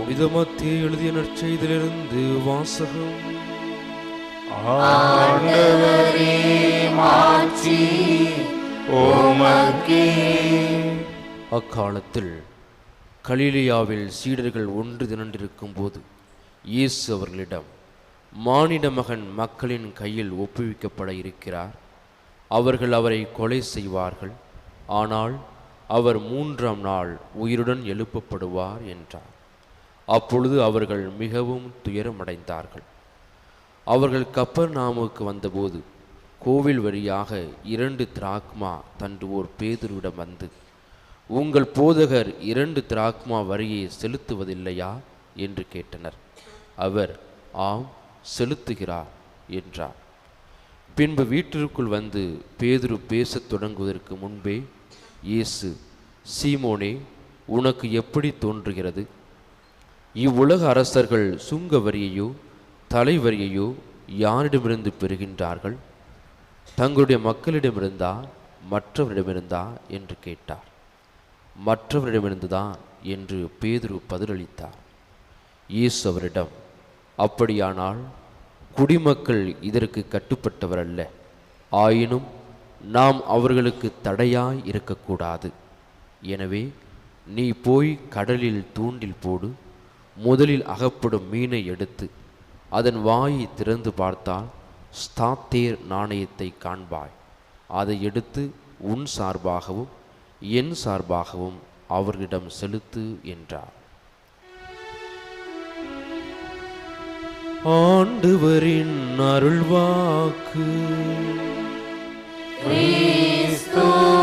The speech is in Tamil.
புனித மத்திய எழுதிய நற்செய்திலிருந்து வாசகம். ஆண்டவரே மாட்சி உமக்கே. அக்காலத்தில் கலிலியாவில் சீடர்கள் ஒன்று திரண்டிருக்கும் போது இயேசு அவர்களிடம் மானிட மகன் மக்களின் கையில் ஒப்புவிக்கப்பட இருக்கிறார். அவர்கள் அவரை கொலை செய்வார்கள். ஆனால் அவர் மூன்றாம் நாள் உயிருடன் எழுப்பப்படுவார் என்றார். அப்பொழுது அவர்கள் மிகவும் துயரமடைந்தார்கள். அவர்கள் கப்பர் நாமுக்கு வந்தபோது கோவில் வழியாக இரண்டு திராக்மா தண்டுவோர் பேதுருவிடம் வந்து உங்கள் போதகர் இரண்டு திராக்மா வரியை செலுத்துவதில்லையா? என்று கேட்டனர். அவர் ஆம் செலுத்துகிறார் என்றார். பின்பு வீட்டிற்குள் வந்து பேதுரு பேசத் தொடங்குவதற்கு முன்பே இயேசு சீமோனே உனக்கு எப்படி தோன்றுகிறது? இவ்வுலக அரசர்கள் சுங்க வரியையோ தலைவரியையோ யாரிடமிருந்து பெறுகின்றார்கள்? தங்களுடைய மக்களிடமிருந்தா மற்றவரிடமிருந்தா என்று கேட்டார். மற்றவரிடமிருந்துதான் என்று பேதுரு பதிலளித்தார். இயேசு அவரிடம் அப்படியானால் குடிமக்கள் இதற்கு கட்டுப்பட்டவர் அல்ல ஆயினும் நாம் அவர்களுக்கு தடையாய் இருக்கக்கூடாது. எனவே நீ போய் கடலில் தூண்டில் போடு. முதலில் அகப்படும் மீனை எடுத்து அதன் வாயை திறந்து பார்த்தால் ஸ்தாத்தேர் நாணயத்தை காண்பாய். அதை எடுத்து உன் சார்பாகவும் என் சார்பாகவும் அவர்களிடம் செலுத்து என்றார். ஆண்டுவரின் அருள்வாக்கு. கிறிஸ்தோ.